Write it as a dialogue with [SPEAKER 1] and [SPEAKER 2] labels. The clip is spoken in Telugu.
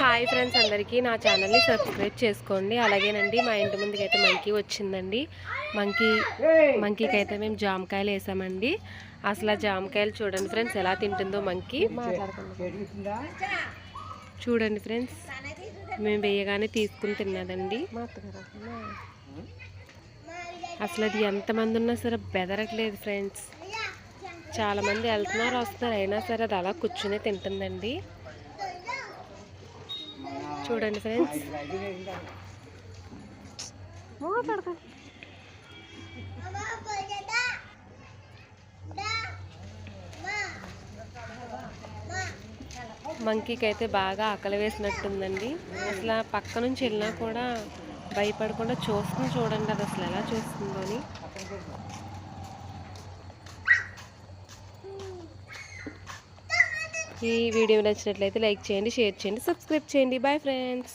[SPEAKER 1] హాయ్ ఫ్రెండ్స్ అందరికీ. నా ఛానల్ని సబ్స్క్రైబ్ చేసుకోండి. అలాగేనండి మా ఇంటి ముందుకి అయితే మంకీ వచ్చిందండి. మంకీ మంకీకి అయితే మేము జామకాయలు వేసామండి. అసలు ఆ జామకాయలు చూడండి ఫ్రెండ్స్ ఎలా తింటుందో మంకీ. చూడండి ఫ్రెండ్స్ మేము వేయగానే తీసుకుని తిన్నదండి. అసలు అది ఎంతమంది ఉన్నా సరే బెదరట్లేదు ఫ్రెండ్స్. చాలామంది వెళ్తున్నారు వస్తున్నారు అయినా సరే అది అలా కూర్చునే తింటుందండి. చూడండి ఫ్రెండ్స్ మంకీకి అయితే బాగా ఆకలి వేసినట్టుందండి. అసలు ఆ పక్క నుంచి వెళ్ళినా కూడా భయపడకుండా చూస్తుంది చూడండి అది అసలు ఎలా చూస్తుందో అని. ఈ వీడియో నచ్చినట్లయితే లైక్ చేయండి షేర్ చేయండి సబ్స్క్రైబ్ చేయండి. Bye friends